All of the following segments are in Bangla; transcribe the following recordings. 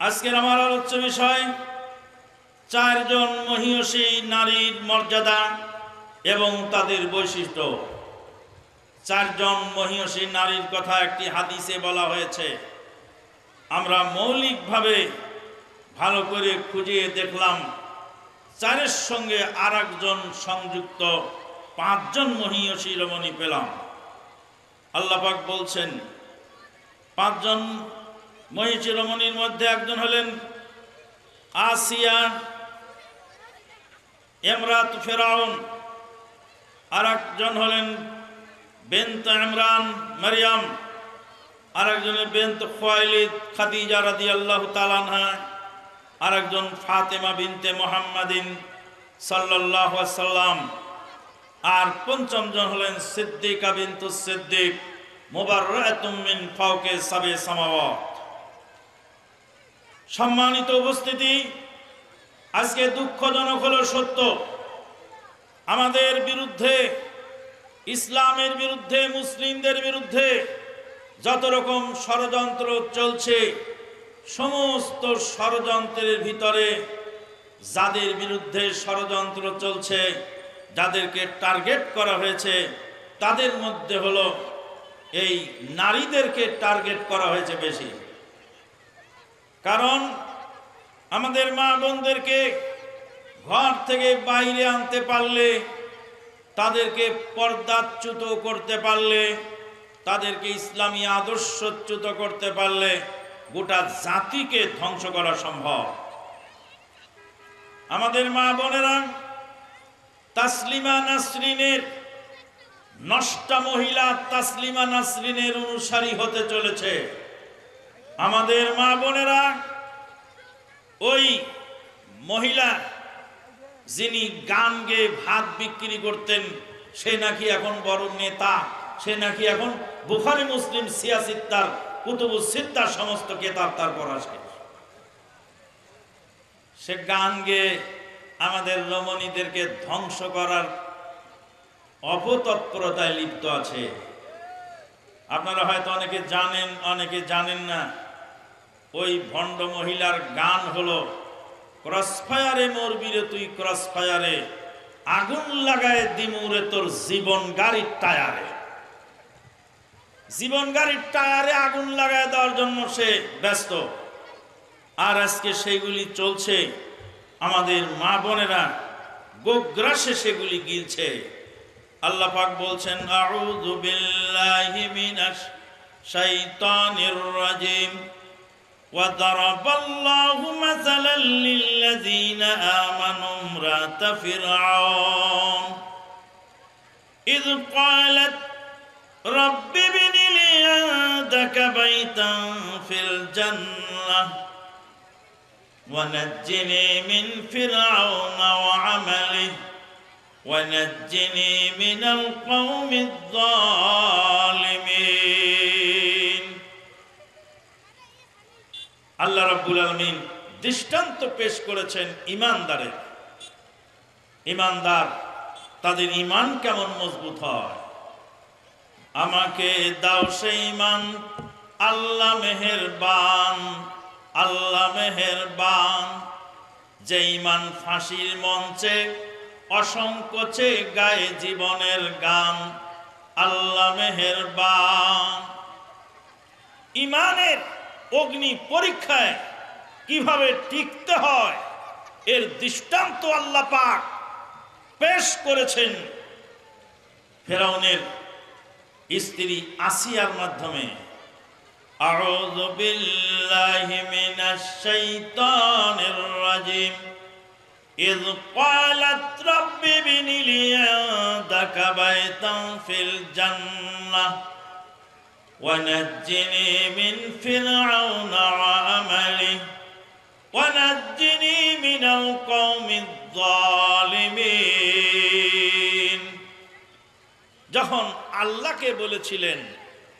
আজকের আমার আলোচ্য বিষয়, চারজন মহিষী নারীর মর্যাদা এবং তাদের বৈশিষ্ট্য। চারজন মহিষী নারীর কথা একটি হাদিসে বলা হয়েছে। আমরা মৌলিকভাবে ভালো করে খুঁজিয়ে দেখলাম, চারের সঙ্গে আর একজন সংযুক্ত পাঁচজন মহিষী রমণী পেলাম। আল্লাপাক বলছেন, পাঁচজন মহিষী রমণীর মধ্যে একজন হলেন আসিয়া, এমরাত ফেরাউন আর একজন হলেন বেন্ত ইমরান মারিয়াম আর একজনের বেন্ত খোয়াইলিদ খাদিজা রাদি আল্লাহ তালানহা আর একজন ফাতেমা বিনতে মোহাম্মদিন সাল্লাহ সাল্লাম আর পঞ্চম জন হলেন সিদ্দিকা বিন্তু সিদ্দিক মোবারমিন ফাউকে সাবে সামাওয়াত। সম্মানিত উপস্থিতি, আজকে দুঃখজনক হলো সত্য। আমাদের বিরুদ্ধে, ইসলামের বিরুদ্ধে, মুসলিমদের বিরুদ্ধে যত রকম ষড়যন্ত্র চলছে, সমস্ত ষড়যন্ত্রের ভিতরে যাদের বিরুদ্ধে ষড়যন্ত্র চলছে, যাদেরকে টার্গেট করা হয়েছে, তাদের মধ্যে হলো এই নারীদেরকে টার্গেট করা হয়েছে বেশি। কারণ আমাদের মা বোনদেরকে ঘর থেকে বাইরে আনতে পারলে, তাদেরকে পর্দাচ্যুত করতে পারলে, তাদেরকে ইসলামী আদর্শচ্যুত করতে পারলে গোটা জাতিকে ধ্বংস করা সম্ভব। আমাদের মা বোনেরা তাসলিমা নাসরিনের, নষ্টা মহিলা তাসলিমা নাসরিনের অনুসারী হতে চলেছে। আমাদের মা বোনেরা, ওই মহিলা যিনি গান গেয়ে ভাত বিক্রি করতেন, সে নাকি এখন বড় নেতা, সে নাকি এখন বুখারি, মুসলিম সিয়াসিত্তার কুতুবুস সিত্তার সমস্ত কেতাব তার পড়া সে গান গেয়ে আমাদের রমণীদেরকে ধ্বংস করার অপতৎপরতায় লিপ্ত আছে। আপনারা হয়তো অনেকে জানেন অনেকে জানেন না ওই ভণ্ড মহিলার গান হলো ক্রসফায়ারে মরবিরে তুই ক্রসফায়ারে আগুন লাগায় দিমুরে তোর জীবন গাড়ির টায়ারে। জীবন গাড়ির টায়ারে আগুন লাগায় দেওয়ার জন্য সে ব্যস্ত। আর আজকে সেগুলি চলছে, আমাদের মা বোনেরা গোগ্রাসে সেগুলি গিলছে। আল্লাহ পাক বলছেন, আউযু বিল্লাহি মিনাশ শাইতানির রাজিম। وضرب الله مثلا للذين آمنوا امرأة فرعون. إذ قالت رب ابن لي عندك بيتا في الجنة ونجني من فرعون وعمله ونجني من القوم الظالمين. আল্লাহ রাব্বুল আলমিন দৃষ্টান্ত পেশ করেছেন ইমানদারের ইমানদার তাদের ইমান কেমন মজবুত হয়? আমাকে দাও সেই ইমান আল্লাহ মেহেরবান আল্লাহ মেহেরবান। যে ইমান ফাঁসির মঞ্চে অসংকোচে গায়ে জীবনের গান, আল্লাহ মেহেরবান। ইমানের অগ্নি পরীক্ষায় কিভাবে টিকতে হয় এর দৃষ্টান্ত আল্লাহ পাক পেশ করেছেন ফেরাউনের স্ত্রী আসিয়ার মাধ্যমে أعوذ بالله من الشيطان الرجيم إذ قالت رب ابن لي عندك بيتا في الجنة ونجني من فرعون وعمله ونجني من القوم الظالمين যখন আল্লাহকে বলেছিলেন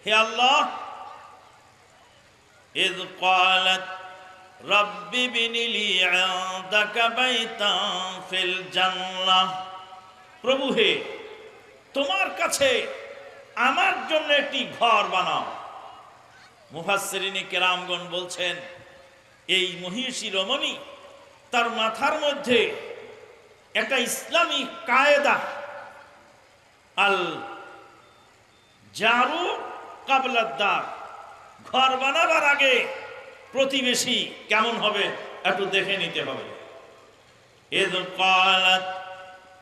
হে আল্লাহ إذ قالت رب ابن لي عندك بيتا في الجنة প্রভু হে তোমার কাছে আমার জন্য একটি ঘর বানাও। মুফাসরিনী কেরামগণ বলছেন, এই মহিষী রমণী তার মাথার মধ্যে একটা ইসলামী কায়দা। আল জারু কাবলাদ্দার ঘর বানাবার আগে প্রতিবেশী কেমন হবে একটু দেখে নিতে হবে। এদ কালাত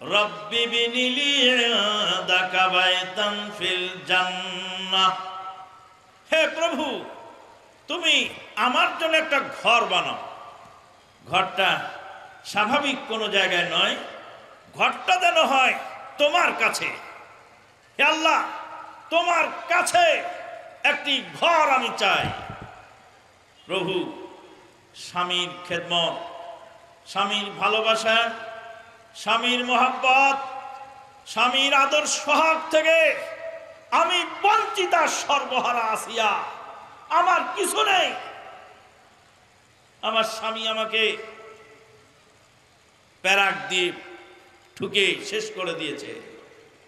রব্বি বিনিলি দাকা বাইতান ফিল জান্নাহ। হে প্রভু, তুমি আমার জন্য একটা ঘর বানাও। ঘরটা স্বাভাবিক কোনো জায়গায় নয়, ঘরটা যেন হয় তোমার কাছে। হে আল্লাহ, তোমার কাছে একটি ঘর আমি চাই। প্রভু, স্বামীর খেদমত, স্বামীর ভালোবাসা স্বামীর মোহাব্বত, স্বামীর আদর্শ হক থেকে আমি বঞ্চিতা সর্বহারা আসিয়া। আমার কিছু নেই। আমার স্বামী আমাকে প্যারাক দিয়ে ঠুকে শেষ করে দিয়েছে।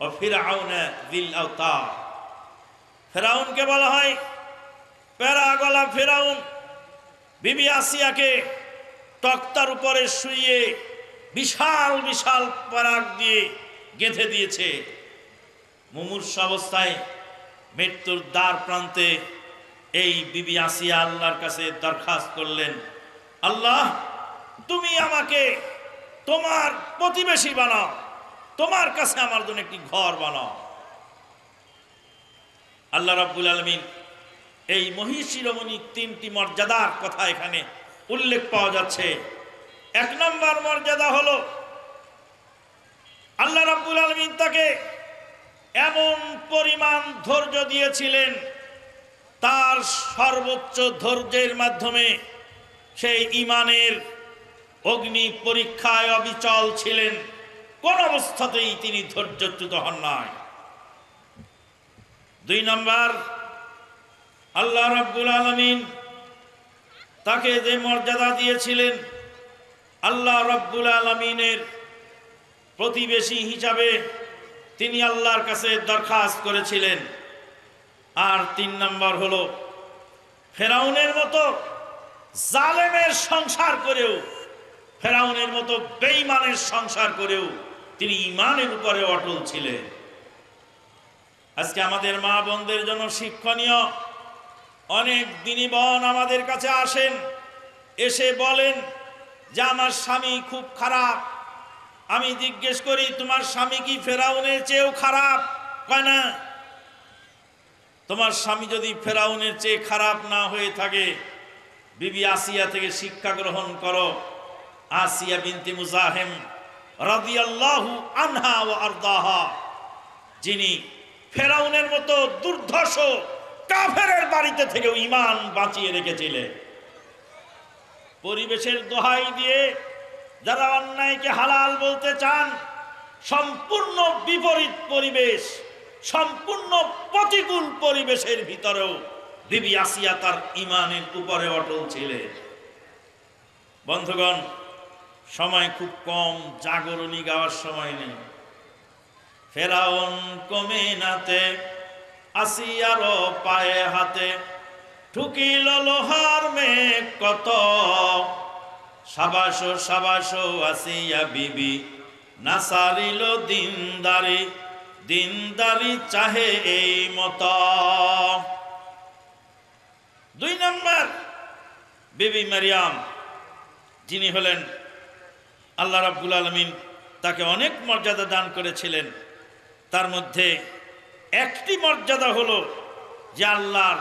ও ফিরাউনে দিল আওতা ফেরাউনকে বলা হয়, প্যারা গলা ফেরাউন, বিবি আসিয়াকে তক্তার উপরে শুইয়ে বিশাল বিশাল পরাগ দিয়ে গেঁথে দিয়েছে। মুমূর্ষ অবস্থায় মৃত্যুর দ্বার প্রান্তে এই বিবি আসিয়া আল্লাহর কাছে দরখাস্ত করলেন, আল্লাহ, তুমি আমাকে তোমার প্রতিবেশী বানাও, তোমার কাছে আমার জন্য একটি ঘর বানাও। আল্লাহ রাব্বুল আলমিন এই মহিষী তিনটি মর্যাদার কথা এখানে উল্লেখ পাওয়া যাচ্ছে। এক নম্বর মর্যাদা হলো আল্লাহ রাব্বুল আলমিন তাকে এমন পরিমাণ ধৈর্য দিয়েছিলেন তার সর্বোচ্চ ধৈর্যের মাধ্যমে সেই ইমানের অগ্নি পরীক্ষায় অবিচল ছিলেন। কোন অবস্থাতেই তিনি ধৈর্যচ্যুত হন নাই। দুই নম্বর, আল্লাহ রাব্বুল আলমিন তাকে যে মর্যাদা দিয়েছিলেন আল্লাহ রব্বুল আলমিনের প্রতিবেশী হিসাবে তিনি আল্লাহর কাছে দরখাস্ত করেছিলেন। আর তিন নম্বর হলো, ফেরাউনের মতো জালেমের সংসার করেও, ফেরাউনের মতো বেইমানের সংসার করেও তিনি ইমানের উপরে অটল ছিলেন। আজকে আমাদের মা বোনদের জন্য শিক্ষণীয় অনেক দিনী বোন আমাদের কাছে আসেন, এসে বলেন যে আমার স্বামী খুব খারাপ। আমি জিজ্ঞেস করি, তোমার স্বামী কি ফেরাউনের চেয়েও খারাপ? কয়, না। তোমার স্বামী যদি ফেরাউনের চেয়ে খারাপ না হয়ে থাকে, বিবি আসিয়া থেকে শিক্ষা গ্রহণ করো। আসিয়া বিনতি মুজাহেম রাদিয়াল্লাহু আনহা ও আরদাহা, যিনি ফেরাউনের মতো দুর্ধর্ষ কাফেরের বাড়িতে থেকেও ইমান বাঁচিয়ে রেখেছিলেন। পরিবেশের দোহাই দিয়ে যারা অন্যায়কে হালাল বলতে চান, সম্পূর্ণ বিপরীত পরিবেশ, সম্পূর্ণ প্রতিকূল পরিবেশের ভিতরেও বিবি আসিয়া তার ইমানের উপরে অটল ছিলেন। বন্ধুগণ, সময় খুব কম, জাগরণী গাওয়ার সময় নেই। ফেরাউন কমে নাতে, আসিয়ারও পায়ে হাতে ঠুকিল লোহার মেঘ কত। সাবাস সাবাস, আসিয়া বিবি, নাসারিল দিনদারি দিনদারি চাহে এই মত। দুই নম্বর বিবি মারিয়াম, যিনি হলেন আল্লাহ রাব্বুল আলমিন তাকে অনেক মর্যাদা দান করেছিলেন। তার মধ্যে একটি মর্যাদা হলো যে আল্লাহর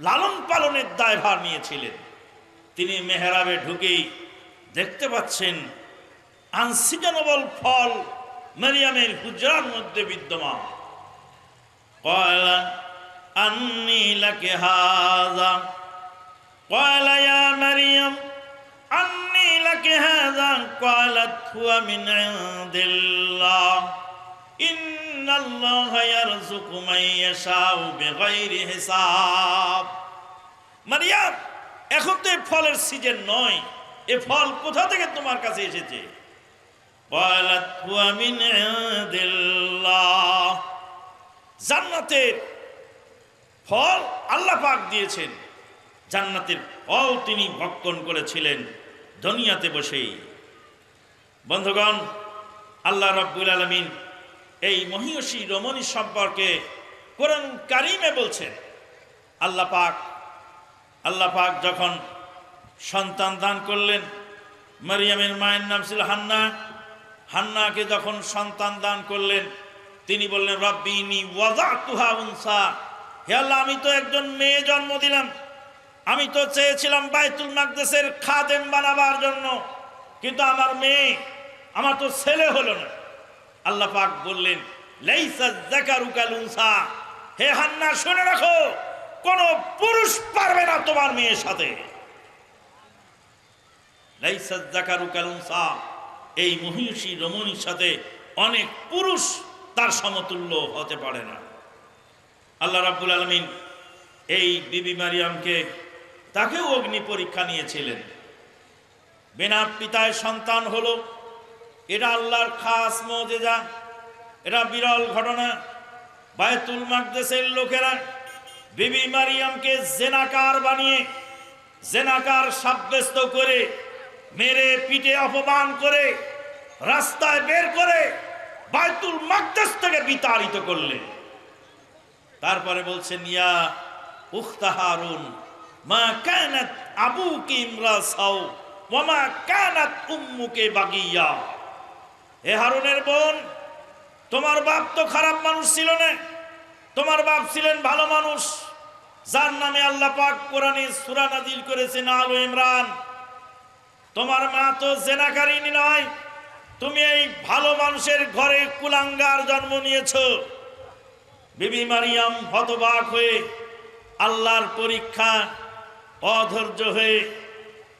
লালন পালনের দায়ভার নিয়েছিলেন। তিনি মেহরাবে ঢুকেই দেখতে পাচ্ছেন আনসিজনবল ফল মেরিয়ামের হুজরার মধ্যে বিদ্যমান। কয়লা, আন্নি লাকে হাজা। কয়লা, ইয়া মারিয়াম। أني لك هذا قالت هو من عند الله إن الله يرزق من يشاء بغير حساب মারিয়াম এখন তো এই ফলের সিজন নয় এ ফল কোথা থেকে তোমার কাছে এসেছে قالت هو من عند الله জান্নাতের ফল আল্লাহ পাক দিয়েছেন জান্নাতের ফল তিনি ভক্ষণ করেছিলেন দুনিয়াতে বসেই। বন্ধুগণ, আল্লাহ রব্বুল আলমিন এই মহিষী রমণী সম্পর্কে কোরআন কারিমে বলছেন, আল্লাহ পাক আল্লাহ পাক যখন সন্তান দান করলেন, মারিয়ামের মায়ের নাম ছিল হান্না, হান্নাকে যখন সন্তান দান করলেন, তিনি বললেন রব্বিনি ওয়াজা তুহা উনসা। হে আল্লাহ, আমি তো একজন মেয়ে জন্ম দিলাম। আমি তো চেয়েছিলাম বাইতুল মাকদেসের খাদেম বানাবার জন্য, কিন্তু আমার মেয়ে, আমার তো ছেলে হলো না। আল্লাহ পাক বললেন হে হান্না, শুনে রাখো, কোন পুরুষ পারবে না তোমার মেয়ের সাথে। এই মহিষী রমণীর সাথে অনেক পুরুষ তার সমতুল্য হতে পারে না। আল্লাহ রাব্বুল আলমিন এই বিবি মারিয়ামকে তাকেও অগ্নি পরীক্ষা নিয়েছিলেন। বেনার পিতায় সন্তান হলো। এটা আল্লাহর খাস মজেজা এটা বিরল ঘটনা। বায়তুল মাকদেসের লোকেরা বিবি মারিয়ামকে জেনাকার বানিয়ে, জেনাকার সাব্যস্ত করে, মেরে পিঠে অপমান করে, রাস্তায় বের করে বায়তুল মাকদেস থেকে বিতাড়িত করলেন। তারপরে বলছেন, ইয়া উখতা হারুন মা কানাত আবুকি ইমরাসাও ওয়া মা কানাত উম্মুকে বাগিয়া। হে হারুনের বোন, তোমার বাপ তো খারাপ মানুষ ছিল না। তোমার বাপ ছিলেন ভালো মানুষ। যার নামে আল্লাহ পাক কোরআনে সূরা নাজিল করেছেন আলো ইমরান। তোমার মা তো জেনাকারিনী নয়। তুমি এই ভালো মানুষের ঘরে কুলাঙ্গার জন্ম নিয়েছো। বিবি মারিয়াম হতবাক হয়ে আল্লাহর পরীক্ষা অধৈর্য হয়ে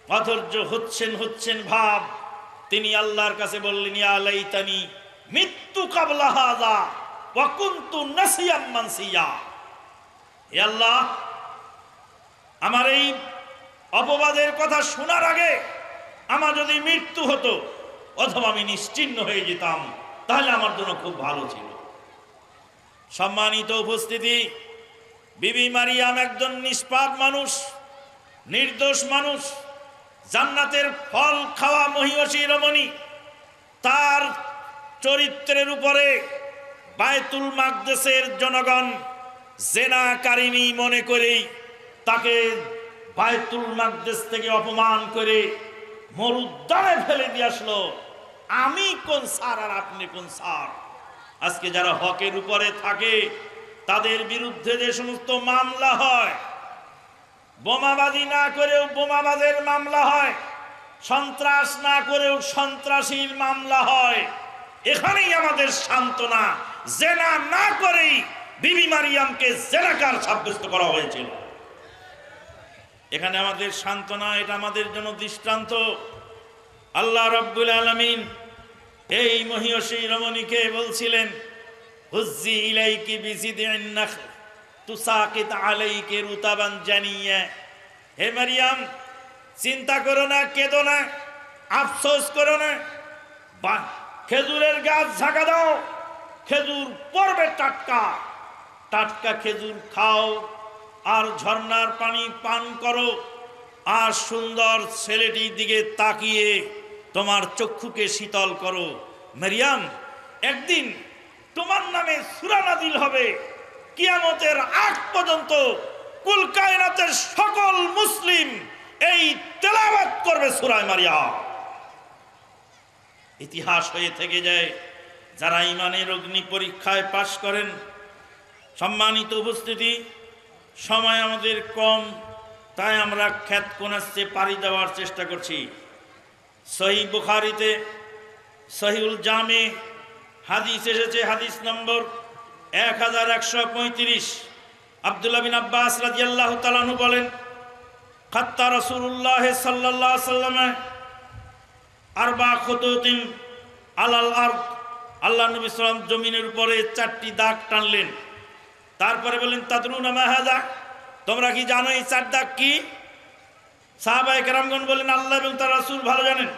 অধৈর্য হচ্ছেন হচ্ছেন ভাব। তিনি আল্লাহর কাছে বললেন, ইয়া লাইতানি মৃত্যু কাবলা হাযা ওয়া কুনতু নাসিয়াম মানসিয়া। হে আল্লাহ, আমার এই অপবাদের কথা শোনার আগে আমার যদি মৃত্যু হতো, অথবা আমি নিশ্চিন্ন হয়ে যেতাম, তাহলে আমার জন্য খুব ভালো ছিল। সম্মানিত উপস্থিতি, বিবি মারিয়াম একজন নিষ্পাপ মানুষ। নির্দোষ মানুষ, জান্নাতের ফল খাওয়া মহিষী রমণী, তার চরিত্রের উপরে বায়তুল মাকদেসের জনগণ জেনাকারিনী মনে করেই তাকে বায়তুল মাকদেস থেকে অপমান করে মরুদ্যানে ফেলে দিয়ে আসলো। আমি কোন সার আর আপনি কোন সার? আজকে যারা হকের উপরে থাকে, তাদের বিরুদ্ধে যে সমস্ত মামলা হয় বোমাবাজি না করেও বোমাবাজের মামলা হয়, সন্ত্রাস না করেও সন্ত্রাসীর মামলা হয়। এখানেই আমাদের সান্ত্বনা, জেনা না করেই বিবি মারিয়ামকে জেনাকার সাব্যস্ত করা হয়েছিল। এখানে আমাদের সান্ত্বনা, এটা আমাদের জন্য দৃষ্টান্ত। আল্লাহ রব্বুল আলমিন এই মহিয়সী রমণীকে বলছিলেন, হুজ্জি ইলাইকি বিজিদিন নাখল। তুসাকিত আলাইকে রুতাবান জানিয়ে হে মারিয়াম চিন্তা করো না কেঁদো না আফসোস করো না বা খেজুরের গাছ ঝাঁকা দাও খেজুর পড়বে টাটকা টাটকা খেজুর খাও আর ঝর্ণার পানি পান করো আর সুন্দর ছেলেটির দিকে তাকিয়ে তোমার চক্ষুকে শীতল করো। মেরিয়াম, একদিন তোমার নামে সুরানাদিল হবে। কিয়ামতের আগ পর্যন্ত কুল কায়নাতের সকল মুসলিম এই তেলাওয়াত করবে সুরায় মারিয়া। ইতিহাস হয়ে থেকে যায়, যারা ইমানের অগ্নি পরীক্ষায় পাশ করেন, সম্মানিত উপস্থিতি, সময় আমাদের কম, তাই আমরা খ্যাত কোনাচ্ছে পাড়ি দেওয়ার চেষ্টা করছি। সহি বুখারিতে সহিউল জামে হাদিস এসেছে, হাদিস নম্বর এক হাজার একশো পঁয়ত্রিশ। আবদুল্লাহ বিন আব্বাস রাজিয়াল্লাহ তালানু বলেন, খাত্তা রসুল্লাহ সাল্লাহ সাল্লামে আরবা খতুতিন আলাল আর আল্লাহ নবী সাল্লাম জমিনের উপরে চারটি দাগ টানলেন। তারপরে বললেন, তাদরুন মাহাদা তোমরা কি জানো এই চার দাগ কি? সাহাবায়ে কেরামগণ বলেন আল্লাহ এবং তার রাসূল ভালো জানেন।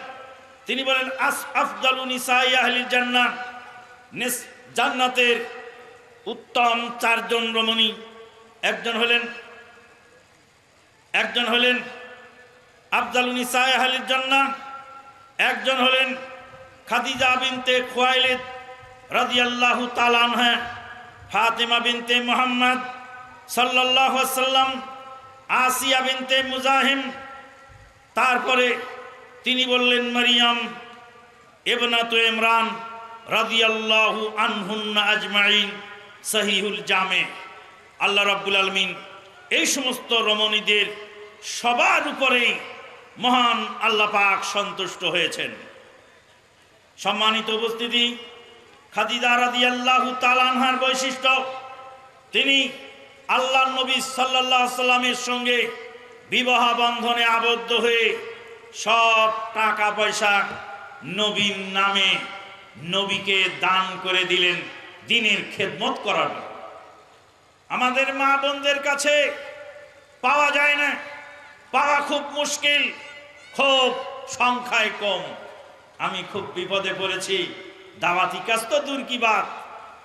তিনি বলেন আস আফদালু নিসাই আহলিল জান্নাহ। নেস, জান্নাতের উত্তম চারজন রমণী। একজন হলেন একজন হলেন আফদালু নিসাই আহলিল জান্নাহ একজন হলেন খাদিজা বিনতে খোয়াইলিদ তাআলা আনহা, ফাতেমা বিনতে মুহাম্মদ আলাইহি সাল্লাম আসিয়া বিনতে মুজাহিম। তারপরে তিনি বললেন, মারিয়াম এবনাতু ইমরান রাদিয়াল্লাহু আনহুন্না আজমাইন সহিহুল জামে। আল্লাহ রাব্বুল আলামিন এই সমস্ত রমণীদের সবার উপরেই মহান আল্লাহ পাক সন্তুষ্ট হয়েছেন। সম্মানিত উপস্থিতি, খাদিজা রাদিয়াল্লাহু তাআলার বৈশিষ্ট্য, তিনি আল্লাহ নবী আলাইহি সাল্লামের সঙ্গে বিবাহ বন্ধনে আবদ্ধ হয়ে সব টাকা পয়সা নবীর নামে নবীকে দান করে দিলেন। দিনের খেদমত করার। আমাদের মা বোনদের কাছে পাওয়া যায় না। পাওয়া খুব মুশকিল, খুব সংখ্যায় কম। আমি খুব বিপদে পড়েছি। দাওয়াতি কাজ তো দূর কি বাত।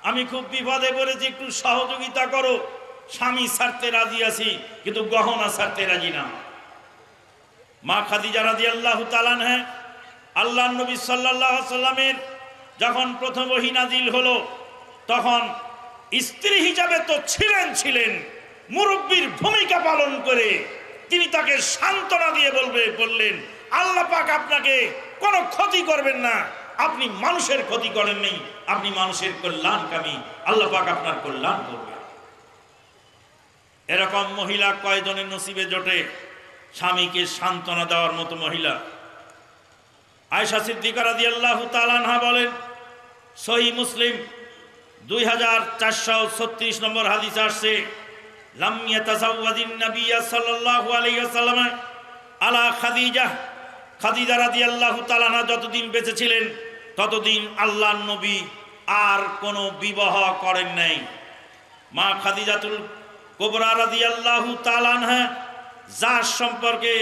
আমি খুব বিপদে পড়েছি, একটু সহযোগিতা করো। স্বামী ছাড়তে রাজি আছি, কিন্তু গহনা ছাড়তে রাজি না। মা খাদিজা রাজি আল্লাহ তালান হ্যাঁ আল্লাহ নবী সাল্লাহ সাল্লামের যখন প্রথম ওহী নাজিল হলো তখন স্ত্রী হিসাবে তো ছিলেন ছিলেন, মুরব্বীর ভূমিকা পালন করে তিনি তাকে সান্ত্বনা দিয়ে বলবে, বললেন, আল্লাহ পাক আপনাকে কোনো ক্ষতি করবেন না, আপনি মানুষের ক্ষতি করেন নেই, আপনি মানুষের কল্যাণকামী আল্লাহ পাক আপনার কল্যাণ করবেন এরকম মহিলা কয়জনের নসিবে জোটে স্বামীকে সান্ত্বনা দেওয়ার মতো মহিলা? আয়সা সিদ্দিকার দিয়ে আল্লাহ তালানহা বলেন সহি মুসলিম দুই হাজার চারশো ছত্রিশ নম্বর হাদিস আসছে লামিয়া তাজাউদ্দিন নবিয়া সাল্লাল্লাহু আলাইহি ওয়াসাল্লাম আলা খাদিজা। খাদিজা রাদিয়াল্লাহু তাআলা যতদিন বেঁচে ছিলেন, ততদিন আল্লাহর নবী আর কোনো বিবাহ করেন নাই। মা খাদিজাতুল কোবরা রাদিয়াল্লাহু তাআলা যার সম্পর্কে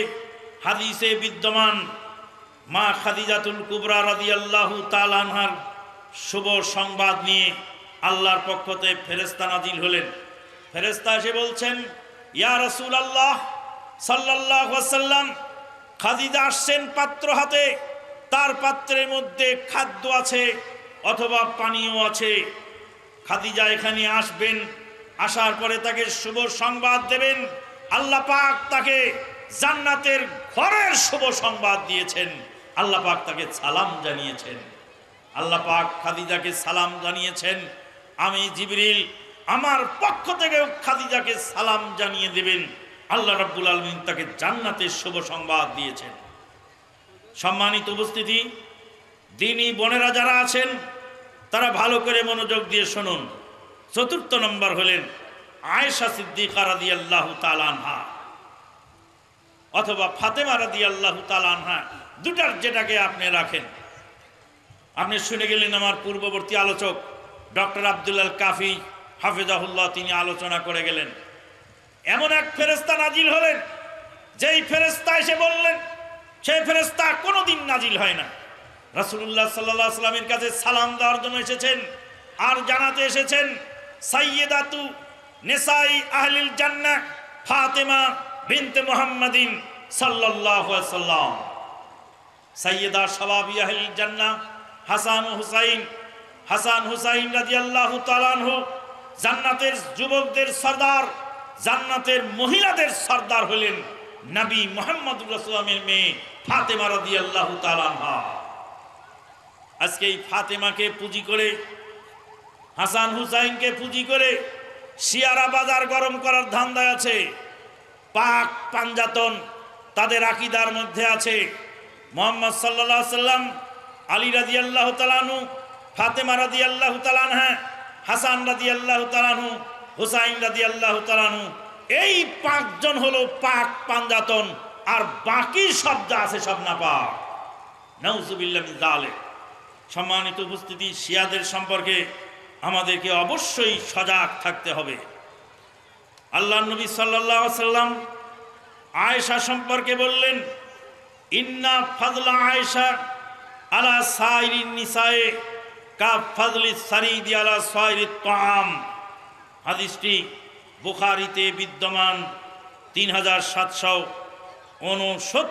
হাদিসে বিদ্যমান মা খাদিজাতুল কুবরা রাদিয়াল্লাহু তাআলা আনহার শুভ সংবাদ নিয়ে আল্লাহর পক্ষতে ফেরেস্তা নাজিল হলেন। ফেরেস্তা এসে বলছেন, ইয়া রসুল আল্লাহ সাল্লাহ খাদিজা আসছেন পাত্র হাতে। তার পাত্রের মধ্যে খাদ্য আছে অথবা পানীয় আছে। খাদিজা এখানে আসবেন, আসার পরে তাকে শুভ সংবাদ দেবেন। আল্লাহ পাক তাকে জান্নাতের ঘরের শুভ সংবাদ দিয়েছেন। আল্লাহ পাক তাকে সালাম জানিয়েছেন। আল্লাহ পাক খাদিজাকে সালাম জানিয়েছেন। আমি জিবরিল, আমার পক্ষ থেকে খাদিজাকে সালাম জানিয়ে দেবেন। আল্লাহ রাব্বুল আলমিন তাকে জান্নাতের শুভ সংবাদ দিয়েছেন। সম্মানিত উপস্থিতি, দিনী বোনেরা যারা আছেন, তারা ভালো করে মনোযোগ দিয়ে শুনুন। চতুর্থ নম্বর হলেন আয়েশা সিদ্দিকা রাদি আল্লাহ তালানহা অথবা ফাতেমা রাদি আল্লাহ তালানহা দুটার যেটাকে আপনি রাখেন। আপনি শুনে গেলেন আমার পূর্ববর্তী আলোচক। ডক্টর আবদুল্লাল কাফি হাফিজাহুল্লাহ তিনি আলোচনা করে গেলেন। এমন এক ফেরেস্তা নাজিল হলেন, যেই ফেরেস্তা এসে বললেন, সেই ফেরেস্তা কোনোদিন নাজিল হয় না। রাসুল্লাহ সাল্লাহ সাল্লামের কাছে সালাম দেওয়ার জন্য এসেছেন, আর জানাতে এসেছেন সাইয়েদাতু নেসাই আহলিল জান্না ফাতেমা বিনতে মোহাম্মদিন আলাইহি সাল্লাম সাইয়েদা সবাবি আহলিল জান্না হাসান হুসাইন হাসান হুসাইন রাদিয়াল্লাহু তাআলা আনহু, জান্নাতের যুবকদের সর্দার, জান্নাতের মহিলাদের সর্দার হলেন নবী মোহাম্মদ রাসূলের মেয়ে ফাতেমা রাদিয়াল্লাহু তাআলা আনহা। আজকে এই ফাতেমাকে পুঁজি করে, হাসান হুসাইনকে পুঁজি করে শিয়ারা বাজার গরম করার ধান্দায় আছে, পাক পাঞ্জাতন তাদের আকিদার মধ্যে আছে। মোহাম্মদ সাল্লাহ সাল্লাম আলী রাজি আল্লাহ তালানু ফাতেমা রাদি আল্লাহ তালানহা হাসান রাদি আল্লাহ তালানহু হুসাইন রাদি আল্লাহ তালানহু এই পাঁচজন হলো পাক পাঞ্জাতন, আর বাকি যা আছে সব না পাক সম্মানিত উপস্থিতি, শিয়াদের সম্পর্কে আমাদেরকে অবশ্যই সজাগ থাকতে হবে। আল্লাহ নবী সাল্লাহ সাল্লাম আয়েশা সম্পর্কে বললেন, ইন্না ফাজলা আয়েশা আলা সাইরিন নিসায়ে। হাদিসটি বুখারিতে বিদ্যমান তিন হাজার সাতশো উনসত্তর